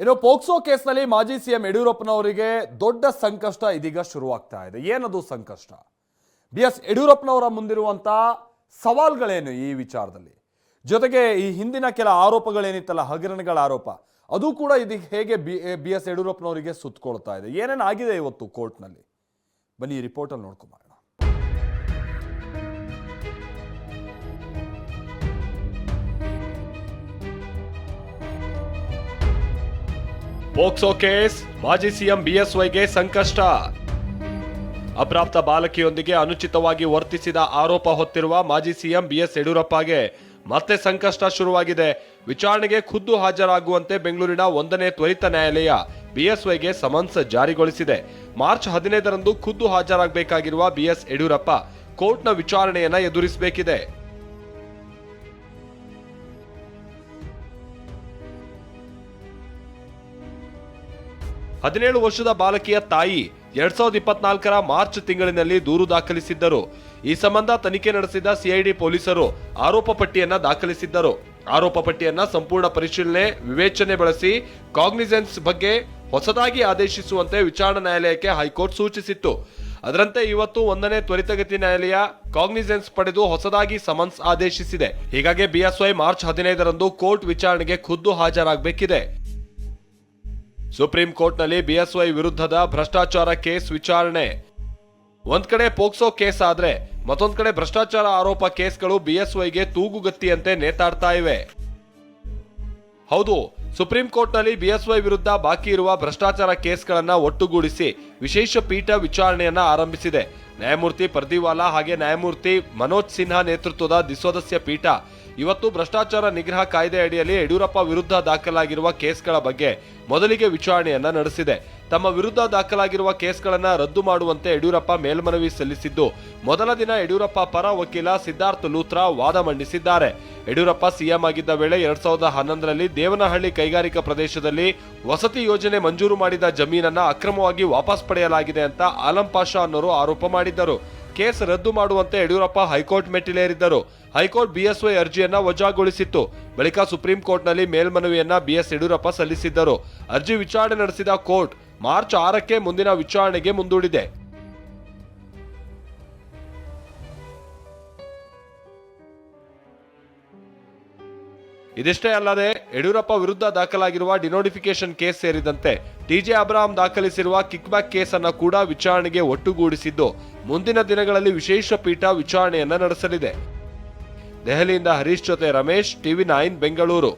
ಇನ್ನು ಪೋಕ್ಸೋ ಕೇಸ್ನಲ್ಲಿ ಮಾಜಿ ಸಿಎಂ ಯಡಿಯೂರಪ್ಪನವರಿಗೆ ದೊಡ್ಡ ಸಂಕಷ್ಟ ಇದೀಗ ಶುರುವಾಗ್ತಾ ಇದೆ. ಏನದು ಸಂಕಷ್ಟ? ಬಿ ಎಸ್ ಯಡಿಯೂರಪ್ಪನವರ ಮುಂದಿರುವಂಥ ಸವಾಲ್ಗಳೇನು ಈ ವಿಚಾರದಲ್ಲಿ? ಜೊತೆಗೆ ಈ ಹಿಂದಿನ ಕೆಲ ಆರೋಪಗಳೇನಿತ್ತಲ್ಲ, ಹಗರಣಗಳ ಆರೋಪ, ಅದು ಕೂಡ ಇದೀಗ ಹೇಗೆ ಬಿ ಬಿ ಎಸ್ ಯಡಿಯೂರಪ್ಪನವರಿಗೆ ಸುತ್ತಕೊಳ್ತಾ ಇದೆ? ಏನೇನು ಆಗಿದೆ ಇವತ್ತು ಕೋರ್ಟ್ನಲ್ಲಿ? ಬನ್ನಿ ಈ ರಿಪೋರ್ಟಲ್ಲಿ ನೋಡ್ಕೊಂಬರೋಣ. ಪೋಕ್ಸೋ ಕೇಸ್, ಮಾಜಿ ಸಿಎಂ ಬಿಎಸ್ವೈಗೆ ಸಂಕಷ್ಟ. ಅಪ್ರಾಪ್ತ ಬಾಲಕಿಯೊಂದಿಗೆ ಅನುಚಿತವಾಗಿ ವರ್ತಿಸಿದ ಆರೋಪ ಹೊತ್ತಿರುವ ಮಾಜಿ ಸಿಎಂ ಬಿಎಸ್ ಯಡಿಯೂರಪ್ಪಗೆ ಮತ್ತೆ ಸಂಕಷ್ಟ ಶುರುವಾಗಿದೆ. ವಿಚಾರಣೆಗೆ ಖುದ್ದು ಹಾಜರಾಗುವಂತೆ ಬೆಂಗಳೂರಿನ ಒಂದನೇ ತ್ವರಿತ ನ್ಯಾಯಾಲಯ ಬಿಎಸ್ವೈಗೆ ಸಮನ್ಸ್ ಜಾರಿಗೊಳಿಸಿದೆ. ಮಾರ್ಚ್ ಹದಿನೈದರಂದು ಖುದ್ದು ಹಾಜರಾಗಬೇಕಾಗಿರುವ ಬಿಎಸ್ ಯಡಿಯೂರಪ್ಪ ಕೋರ್ಟ್ನ ವಿಚಾರಣೆಯನ್ನ ಎದುರಿಸಬೇಕಿದೆ. ಹದಿನೇಳು ವರ್ಷದ ಬಾಲಕಿಯ ತಾಯಿ ಎರಡ್ ಸಾವಿರದ ಇಪ್ಪತ್ನಾಲ್ಕರ ಮಾರ್ಚ್ ತಿಂಗಳಿನಲ್ಲಿ ದೂರು ದಾಖಲಿಸಿದ್ದರು. ಈ ಸಂಬಂಧ ತನಿಖೆ ನಡೆಸಿದ ಸಿಐಡಿ ಪೊಲೀಸರು ಆರೋಪ ಪಟ್ಟಿಯನ್ನ ದಾಖಲಿಸಿದ್ದರು. ಆರೋಪ ಪಟ್ಟಿಯನ್ನ ಸಂಪೂರ್ಣ ಪರಿಶೀಲನೆ, ವಿವೇಚನೆ ಬಳಸಿ ಕಾಗ್ನಿಸೆನ್ಸ್ ಬಗ್ಗೆ ಹೊಸದಾಗಿ ಆದೇಶಿಸುವಂತೆ ವಿಚಾರಣಾ ನ್ಯಾಯಾಲಯಕ್ಕೆ ಹೈಕೋರ್ಟ್ ಸೂಚಿಸಿತ್ತು. ಅದರಂತೆ ಇವತ್ತು ಒಂದನೇ ತ್ವರಿತಗತಿ ನ್ಯಾಯಾಲಯ ಕಾಗ್ನಿಸೆನ್ಸ್ ಪಡೆದು ಹೊಸದಾಗಿ ಸಮನ್ಸ್ ಆದೇಶಿಸಿದೆ. ಹೀಗಾಗಿ ಬಿಎಸ್ವೈ ಮಾರ್ಚ್ ಹದಿನೈದರಂದು ಕೋರ್ಟ್ ವಿಚಾರಣೆಗೆ ಖುದ್ದು ಹಾಜರಾಗಬೇಕಿದೆ. ಸುಪ್ರೀಂ ಕೋರ್ಟ್ನಲ್ಲಿ ಬಿಎಸ್ವೈ ವಿರುದ್ಧದ ಭ್ರಷ್ಟಾಚಾರ ಕೇಸ್ ವಿಚಾರಣೆ ಒಂದ್ ಕಡೆ ಪೋಕ್ಸೋ ಕೇಸ್ ಆದ್ರೆ, ಮತ್ತೊಂದ್ ಕಡೆ ಭ್ರಷ್ಟಾಚಾರ ಆರೋಪ ಕೇಸ್ಗಳು ಬಿಎಸ್ವೈಗೆ ತೂಗುಗತ್ತಿಯಂತೆ ನೇತಾಡ್ತಾ ಇವೆ. ಹೌದು, ಸುಪ್ರೀಂ ಕೋರ್ಟ್ನಲ್ಲಿ ಬಿಎಸ್ವೈ ವಿರುದ್ಧ ಬಾಕಿ ಇರುವ ಭ್ರಷ್ಟಾಚಾರ ಕೇಸ್ಗಳನ್ನ ಒಟ್ಟುಗೂಡಿಸಿ ವಿಶೇಷ ಪೀಠ ವಿಚಾರಣೆಯನ್ನ ಆರಂಭಿಸಿದೆ. ನ್ಯಾಯಮೂರ್ತಿ ಪ್ರದಿವಾಲಾ ಹಾಗೆ ನ್ಯಾಯಮೂರ್ತಿ ಮನೋಜ್ ಸಿನ್ಹಾ ನೇತೃತ್ವದ ದ್ವಿಸದಸ್ಯ ಪೀಠ ಇವತ್ತು ಭ್ರಷ್ಟಾಚಾರ ನಿಗ್ರಹ ಕಾಯ್ದೆ ಅಡಿಯಲ್ಲಿ ಯಡಿಯೂರಪ್ಪ ವಿರುದ್ಧ ದಾಖಲಾಗಿರುವ ಕೇಸ್ಗಳ ಬಗ್ಗೆ ಮೊದಲಿಗೆ ವಿಚಾರಣೆಯನ್ನ ನಡೆಸಿದೆ. ತಮ್ಮ ವಿರುದ್ಧ ದಾಖಲಾಗಿರುವ ಕೇಸ್ಗಳನ್ನು ರದ್ದು ಮಾಡುವಂತೆ ಯಡಿಯೂರಪ್ಪ ಮೇಲ್ಮನವಿ ಸಲ್ಲಿಸಿದ್ದು, ಮೊದಲ ದಿನ ಯಡಿಯೂರಪ್ಪ ಪರ ವಕೀಲ ಸಿದ್ಧಾರ್ಥ ಲೂತ್ರಾ ವಾದ ಮಂಡಿಸಿದ್ದಾರೆ. ಯಡಿಯೂರಪ್ಪ ಸಿಎಂ ಆಗಿದ್ದ ವೇಳೆ ಎರಡ್ ಸಾವಿರದ ಹನ್ನೊಂದರಲ್ಲಿ ದೇವನಹಳ್ಳಿ ಕೈಗಾರಿಕಾ ಪ್ರದೇಶದಲ್ಲಿ ವಸತಿ ಯೋಜನೆ ಮಂಜೂರು ಮಾಡಿದ ಜಮೀನನ್ನ ಅಕ್ರಮವಾಗಿ ವಾಪಸ್ ಪಡೆಯಲಾಗಿದೆ ಅಂತ ಆಲಂ ಪಾಷಾ ಅನ್ನೋರು ಆರೋಪ ಮಾಡಿದ್ದರು. ಕೇಸ್ ರದ್ದು ಮಾಡುವಂತೆ ಯಡಿಯೂರಪ್ಪ ಹೈಕೋರ್ಟ್ ಮೆಟ್ಟಿಲೇರಿದ್ದರು. ಹೈಕೋರ್ಟ್ ಬಿಎಸ್ವೈ ಅರ್ಜಿಯನ್ನ ವಜಾಗೊಳಿಸಿತ್ತು. ಬಳಿಕ ಸುಪ್ರೀಂ ಕೋರ್ಟ್ನಲ್ಲಿ ಮೇಲ್ಮನವಿಯನ್ನ ಬಿಎಸ್ ಯಡಿಯೂರಪ್ಪ ಸಲ್ಲಿಸಿದ್ದರು. ಅರ್ಜಿ ವಿಚಾರಣೆ ನಡೆಸಿದ ಕೋರ್ಟ್ ಮಾರ್ಚ್ ಆರಕ್ಕೆ ಮುಂದಿನ ವಿಚಾರಣೆಗೆ ಮುಂದೂಡಿದೆ. ಇದಿಷ್ಟೇ ಅಲ್ಲದೆ ಯಡಿಯೂರಪ್ಪ ವಿರುದ್ಧ ದಾಖಲಾಗಿರುವ ಡಿನೋಟಿಫಿಕೇಶನ್ ಕೇಸ್ ಸೇರಿದಂತೆ ಟಿಜೆ ಅಬ್ರಾಹಂ ದಾಖಲಿಸಿರುವ ಕಿಕ್ಬ್ಯಾಕ್ ಕೇಸ್ ಅನ್ನ ಕೂಡ ವಿಚಾರಣೆಗೆ ಒಟ್ಟುಗೂಡಿಸಿದ್ದು, ಮುಂದಿನ ದಿನಗಳಲ್ಲಿ ವಿಶೇಷ ಪೀಠ ವಿಚಾರಣೆಯನ್ನ ನಡೆಸಲಿದೆ. ದೆಹಲಿಯಿಂದ ಹರೀಶ್ ಜೊತೆ ರಮೇಶ್, ಟಿವಿ ನೈನ್, ಬೆಂಗಳೂರು.